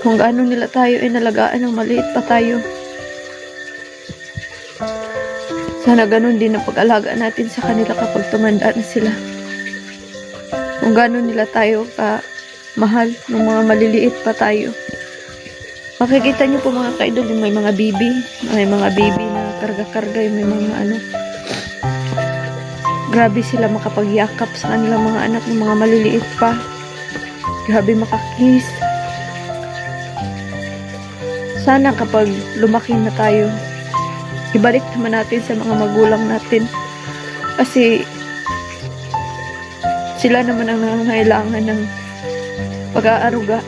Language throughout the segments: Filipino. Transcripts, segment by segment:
Kung gaano nila tayo ay nalagaan ng maliit pa tayo. Sana ganun din ang pag-alaga natin sa kanila kapag tumanda na sila. Kung gaano nila tayo ka mahal ng mga maliliit pa tayo. Makikita niyo po mga kaidol, may mga bibi, may mga bibi na karga-karga, may mga ano. Grabe sila makapagyakap sa kanilang mga anak ng mga maliliit pa. Grabe makakiss. Sana kapag lumaki na tayo, ibalik naman natin sa mga magulang natin. Kasi sila naman ang nangangailangan ng pag-aaruga.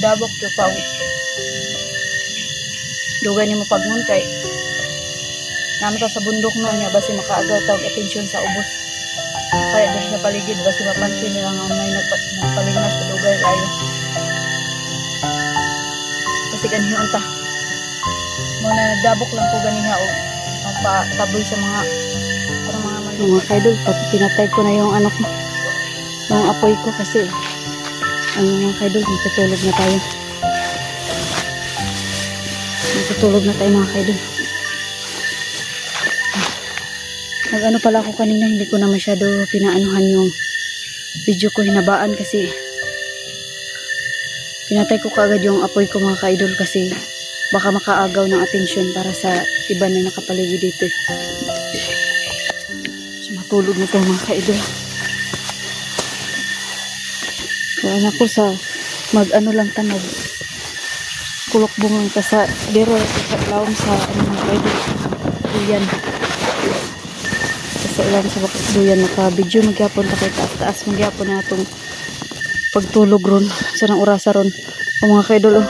Magdabok to pa dugay ni mo pagmun kay namin ta sa bundok no niya basi makaagaw tawag atensyon sa ubos. Kaya dahil sa paligid basi mapansin nila nga may nagpa, nagpalingas sa dugay kayo kasi ganyan ta. Mo na nagdabok lang ko ganiha og magpataboy sa mga parang mga Mga kaidol, pati pinatay ko na yung ano ko. Yung apoy ko kasi ano mga kaidol, matutulog na tayo. Matutulog na tayo mga kaidol. Nag ano pala ako kanina, hindi ko na masyado pinaanuhan yung video ko hinabaan kasi pinatay ko kaagad yung apoy ko mga kaidol kasi baka makaagaw ng atensyon para sa iba na nakapaligid dito. So, matulog na tayo mga kaidol. Wala na ko sa mag-ano lang ta mag kulok bungang ta sa dero sa lawom sa ano mga kaidol. Duyan. Sa ilan sa bakit duyan maka-video magyapon ta kay taas-taas magyapon na itong pagtulog ron sa nang orasa ron. O mga kaidol oh.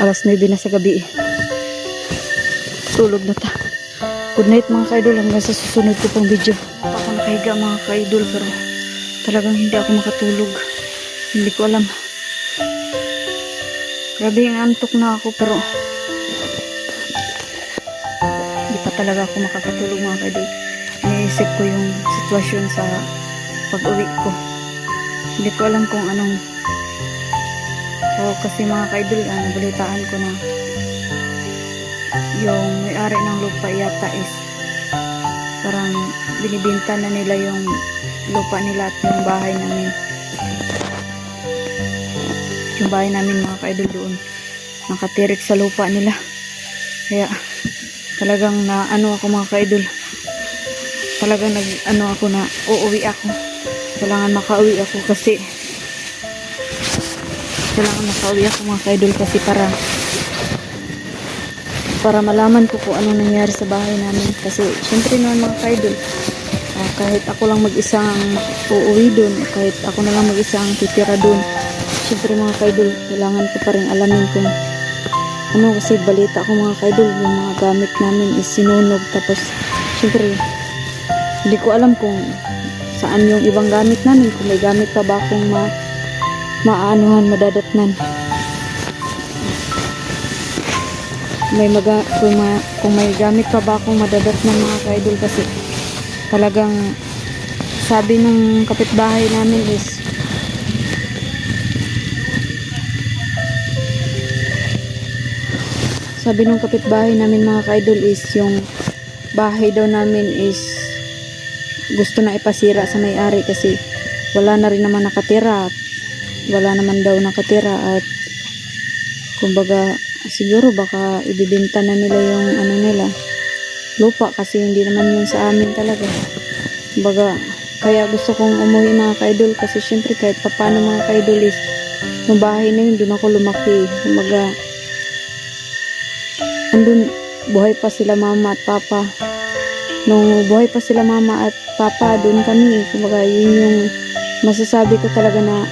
Alas 9 na sa gabi. Tulog na ta. Good night mga kaidol hanggang sa susunod ko pong video. Ako nakahiga mga kaidol pero talagang hindi ako makatulog. Hindi ko alam. Grabe yung antok na ako pero hindi pa talaga ako makakatulog mga kaidol. Iniisip ko yung sitwasyon sa pag-uwi ko. Hindi ko alam kung anong o kasi mga kaidol, ah, nabalitaan ko na yung may-ari ng lupa yata is parang binibinta na nila yung lupa nila at yung bahay namin. Yung bahay namin mga kaidol doon. Nakatirik sa lupa nila. Kaya talagang na ano ako mga kaidol. Talagang nag ano ako na uuwi ako. Kailangan makauwi ako kasi kailangan makauwi ako mga kaidol kasi para para malaman ko kung ano nangyari sa bahay namin. Kasi syempre naman mga kaidol ah, kahit ako lang mag-isa ang uuwi dun kahit ako na lang mag-isa ang titira dun syempre mga kaidol kailangan ko pa rin alamin kung ano kasi balita ko mga kaidol yung mga gamit namin is sinunog. Tapos syempre hindi ko alam kung saan yung ibang gamit namin kung may gamit pa ba akong ma maanuhan madadatnan may maga, kung, ma, kung may gamit pa ba akong madadatnan mga kaidol kasi talagang sabi ng kapitbahay namin is sabi ng kapitbahay namin mga kaidol is yung bahay daw namin is gusto na ipasira sa may-ari kasi wala na rin naman nakatira at wala naman daw nakatira at kumbaga siguro baka ibibenta na nila yung ano nila. Lupa kasi hindi naman yun sa amin talaga. Kumbaga kaya gusto kong umuwi mga kaidol kasi syempre kahit papano mga kaidol is yung bahay na yun doon ako lumaki. Kumbaga andun buhay pa sila mama at papa. Nung buhay pa sila mama at papa doon kami. Kumbaga yun yung masasabi ko talaga na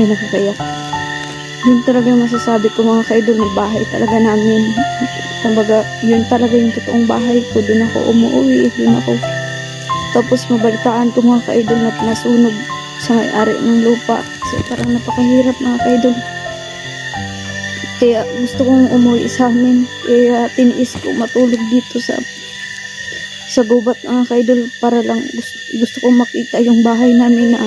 ay nakakaiyak yun talaga yung masasabi ko mga kaidol na bahay talaga namin kumbaga yun talaga yung totoong bahay ko doon ako umuwi doon ako tapos mabalitaan ko mga kaidol na nasunog sa may-ari ng lupa. Kasi parang napakahirap mga kaidol. Kaya gusto kong umuwi sa amin. Kaya tiniis ko matulog dito sa sa gubat mga kaidol para lang gusto, gusto kong makita yung bahay namin na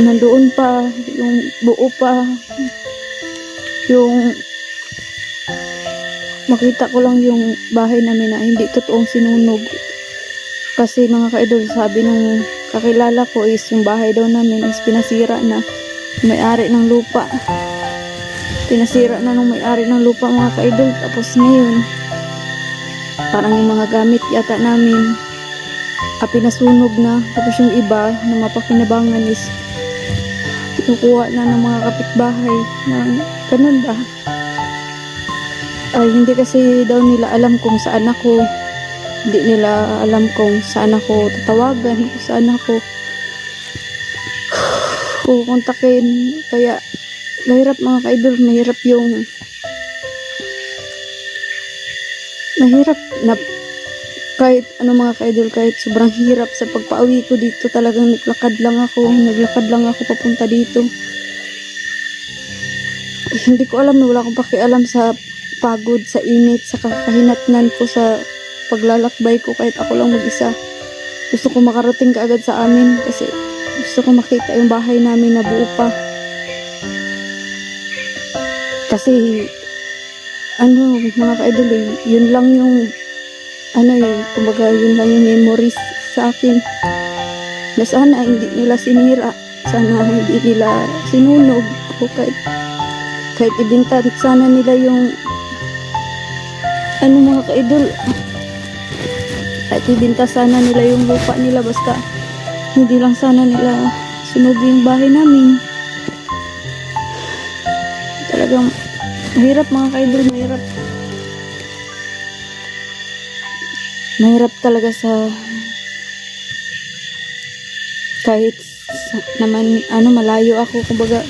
nandoon pa, yung buo pa, yung makita ko lang yung bahay namin na hindi totoong sinunog. Kasi mga kaidol, sabi nung kakilala ko is yung bahay daw namin is pinasira na may-ari ng lupa. Pinasira na nung may-ari ng lupa mga kaidol. Tapos ngayon, parang yung mga gamit yata namin ah, pinasunog na. Tapos yung iba na mapakinabangan is kinukuha na ng mga kapitbahay na ganun ba? Ay, hindi kasi daw nila alam kung saan ako. Hindi nila alam kung saan ako tatawagan, kung saan ako kukontakin. Kaya, mahirap mga kaidol, mahirap yung mahirap na kahit ano mga kaidol, kahit sobrang hirap sa pagpauwi ko dito, talagang naglakad lang ako, naglakad lang ako papunta dito. Hindi ko alam, wala akong pakialam sa pagod, sa init, sa kakahinatnan ko sa paglalakbay ko kahit ako lang mag-isa. Gusto ko makarating kaagad sa amin kasi gusto ko makita yung bahay namin na buo pa. Kasi ano, mga ka-idol eh, yun lang yung ano eh, kumbaga yun lang yung memories sa akin. Na sana hindi nila sinira, sana hindi nila sinunog. O kahit kahit ibintan sana nila yung ano mga ka-idol? Kahit ibinta sana nila yung lupa nila. Basta hindi lang sana nila sunugin yung bahay namin. Talagang mahirap mga ka-idol mahirap mahirap talaga sa kahit naman ano malayo ako kumbaga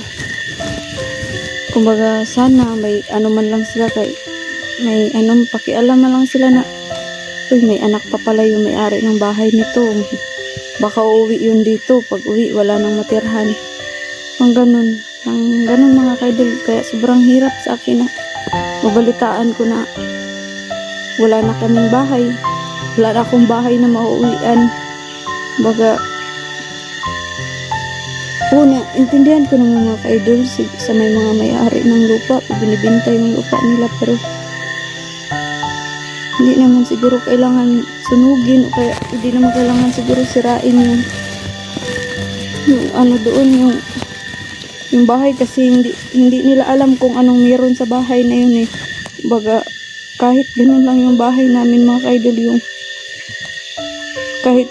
kumbaga sana may ano man lang sila kay may ano pakialam man lang sila na uy may anak pa pala yung may-ari ng bahay nito. Baka uuwi yun dito. Pag uwi wala nang matirhan. Ang ganun. Ang ganun mga kaidol. Kaya sobrang hirap sa akin na mabalitaan ko na wala na kaming bahay wala na akong bahay na mauuwian baga Una, intindihan ko naman mga ka-idol sa may mga may-ari ng lupa, binibinta yung lupa nila, pero hindi naman siguro kailangan sunugin o kaya hindi naman kailangan siguro sirain yung yung ano doon yung yung bahay kasi hindi hindi nila alam kung anong meron sa bahay na yun eh. Baga kahit ganun lang yung bahay namin mga ka-idol yung kahit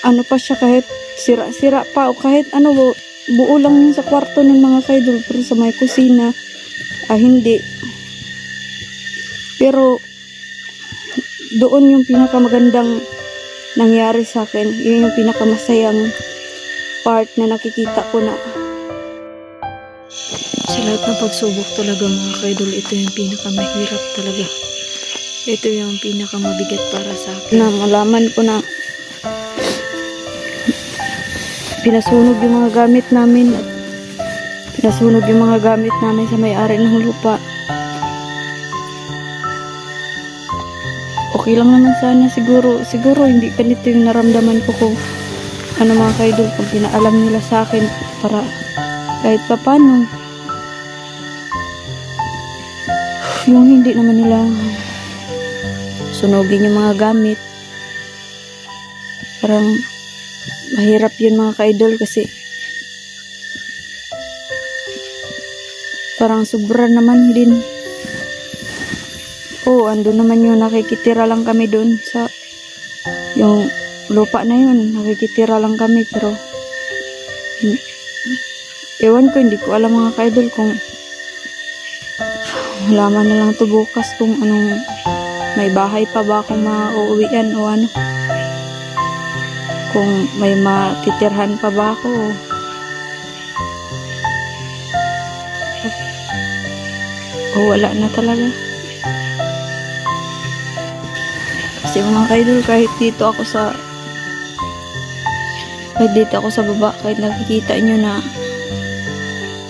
ano pa siya kahit sira-sira pa o kahit ano bu- buo lang yun sa kwarto ng mga kaidol pero sa may kusina ah hindi pero doon yung pinakamagandang nangyari sa akin yun yung pinakamasayang part na nakikita ko na Sa lahat ng pagsubok talaga mga kaidol, ito yung pinakamahirap talaga. Ito yung pinakamabigat para sa akin. na malaman ko na pinasunog yung mga gamit namin at pinasunog yung mga gamit namin sa may-ari ng lupa. Okay lang naman sana siguro. Siguro hindi ganito yung naramdaman ko kung ano mga kaidol kung pinaalam nila sa akin para kahit papano yung hindi naman nila sunugin yung mga gamit. Parang mahirap yun mga ka-idol kasi parang sobra naman din. Oo ando naman yung nakikitira lang kami doon sa yung lupa na yun. Nakikitira lang kami pero ewan ko hindi ko alam mga ka-idol kung malaman na lang to bukas kung anong may bahay pa ba akong mauuwian o ano kung may matitirhan pa ba ako o wala na talaga kasi mga kaidol kahit dito ako sa kahit dito ako sa baba, kahit nakikita nyo na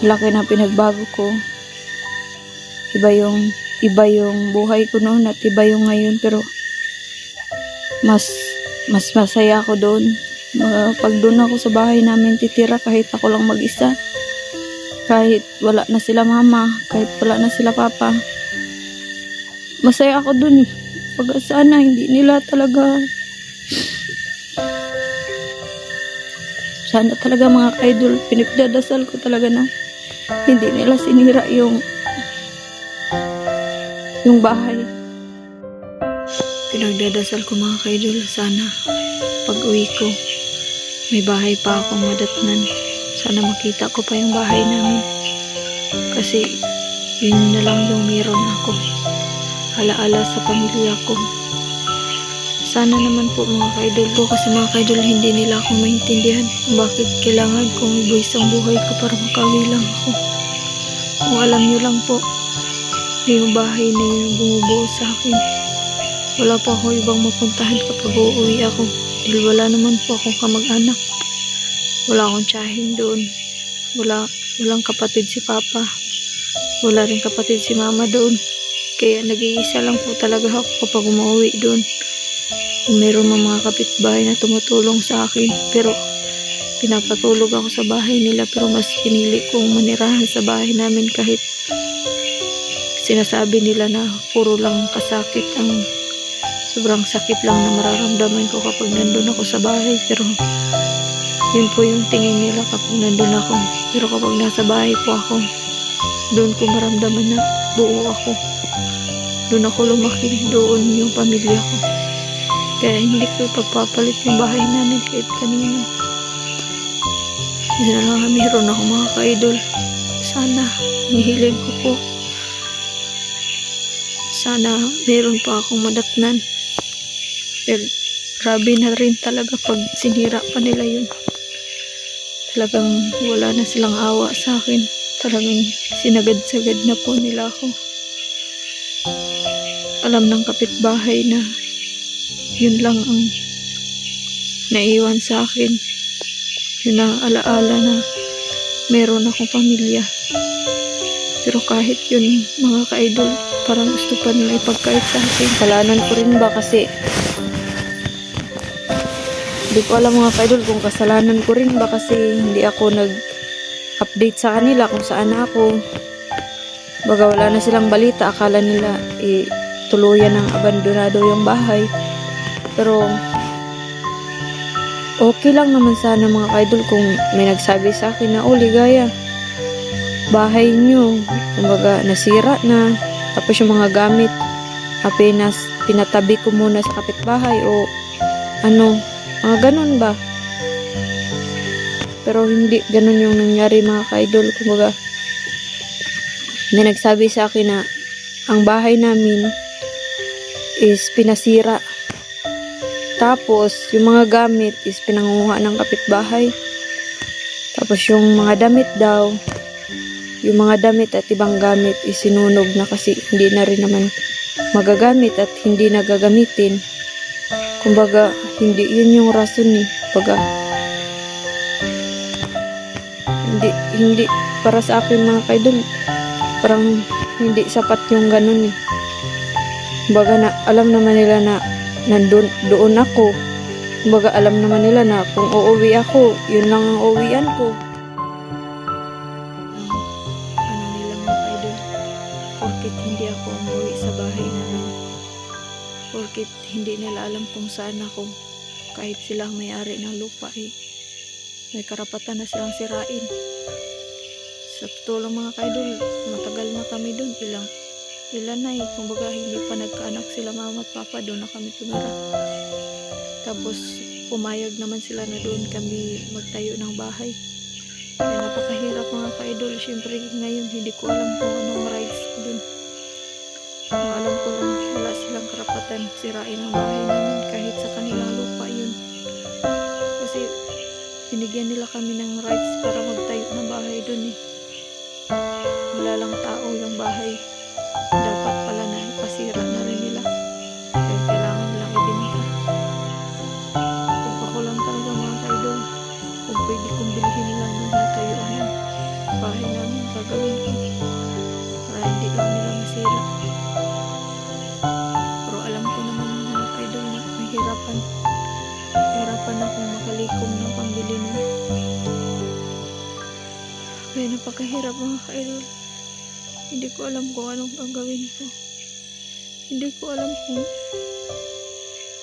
laki na pinagbago ko. Iba yung, iba yung buhay ko noon at iba yung ngayon pero mas, mas masaya ako doon. Pag doon ako sa bahay namin titira kahit ako lang mag-isa. Kahit wala na sila mama, kahit wala na sila papa. Masaya ako doon. Pag sana hindi nila talaga sana talaga mga idol, pinagdadasal ko talaga na hindi nila sinira yung yung bahay. Pinagdadasal ko mga kaidol, sana pag uwi ko, may bahay pa akong madatnan. Sana makita ko pa yung bahay namin. Kasi yun na lang yung meron ako. Alaala sa pamilya ko. Sana naman po mga kaidol ko kasi mga kaidol hindi nila ako maintindihan kung bakit kailangan kong ibuwis ang buhay ko para makawi lang ako. Kung alam nyo lang po, yung bahay na yun bumubuo sa akin. Wala pa ako ibang mapuntahan kapag uuwi ako. Dahil wala naman po akong kamag-anak. Wala akong tiyahin doon. Wala, walang kapatid si Papa. Wala rin kapatid si Mama doon. Kaya nag-iisa lang po talaga ako kapag umuwi doon. Kung meron mga mga kapitbahay na tumutulong sa akin. Pero pinapatulog ako sa bahay nila pero mas pinili kong manirahan sa bahay namin kahit sinasabi nila na puro lang kasakit ang sobrang sakit lang na mararamdaman ko kapag nandun ako sa bahay. Pero yun po yung tingin nila kapag nandun ako. Pero kapag nasa bahay po ako doon ko maramdaman na buo ako. Doon ako lumaki doon yung pamilya ko. Kaya hindi ko pagpapalit yung bahay namin kahit kanino. Yun na lang meron ako mga ka-idol. Sana nihiling ko po sana meron pa akong madatnan. Pero grabe na rin talaga pag sinira pa nila yun. Talagang wala na silang awa sa akin. Talagang sinagad-sagad na po nila ako. Alam ng kapitbahay na yun lang ang naiwan sa akin. Yun ang alaala na meron akong pamilya pero kahit yun mga ka-idol parang gusto pa nila ipagkait sa akin Kasalanan ko rin ba kasi hindi ko alam mga kaidol kung kasalanan ko rin ba kasi hindi ako nag-update sa kanila kung saan ako. Baga wala na silang balita, akala nila eh, tuluyan ng abandonado yung bahay. Pero okay lang naman sana mga kaidol kung may nagsabi sa akin na, oh ligaya, bahay nyo, kumbaga nasira na, tapos yung mga gamit, apenas pinatabi ko muna sa kapitbahay o ano, mga ganun ba? Pero hindi ganun yung nangyari mga ka-idol. Kumbaga, may nagsabi sa akin na ang bahay namin is pinasira. Tapos, yung mga gamit is pinanguha ng kapitbahay. Tapos, yung mga damit daw, yung mga damit at ibang gamit is sinunog na kasi hindi na rin naman magagamit at hindi nagagamitin. Kumbaga, hindi yun yung rason eh. Kumbaga, hindi, hindi, para sa akin mga kaidol, parang hindi sapat yung ganun eh. Kumbaga na, alam naman nila na nandun, doon ako. Kumbaga, alam naman nila na kung uuwi ako, yun lang ang uuwian ko. Kung saan ako kahit sila ang may-ari ng lupa eh may karapatan na silang sirain. Sa lang mga kaidol matagal na kami doon ilang ilan na eh. Kumbaga hindi pa nagkaanak sila mama at papa. Doon na kami tumira. Tapos pumayag naman sila na doon kami magtayo ng bahay. Kaya napakahirap mga ka-idol. Siyempre ngayon hindi ko alam kung anong rights ko dun. Ang alam karapatan sirain ang bahay namin kahit sa kanilang lupa yun. Kasi binigyan nila kami ng rights para magtayo ng bahay dun eh. Wala lang tao yung bahay. Hindi ko alam kung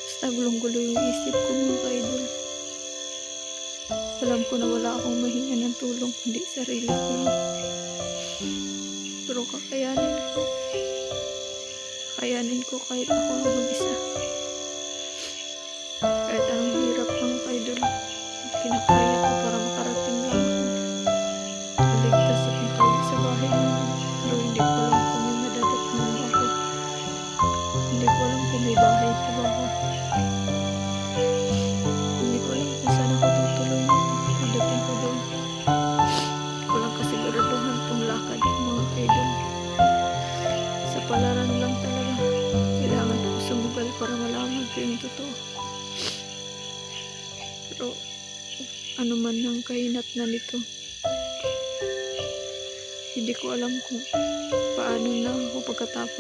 basta gulong-gulo yung isip ko mga ka-idol. Alam ko na wala akong mahinga ng tulong kundi sarili ko. Pero kakayanin ko. Kakayanin ko kahit ako mag-isa. Kahit anong hirap mga ka-idol, kinakaya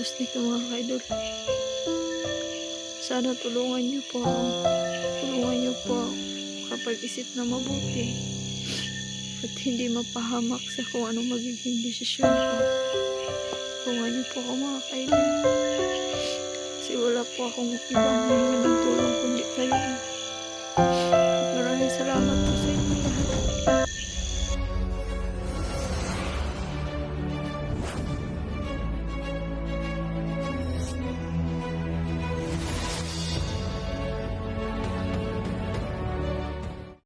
pagkatapos nito mga kaidol. Sana tulungan niyo po. Tulungan niyo po kapag isip na mabuti at hindi mapahamak sa kung anong magiging desisyon ko. Tulungan niyo po ako mga kaidol. Kasi wala po akong ibang ng tulong kundi kayo.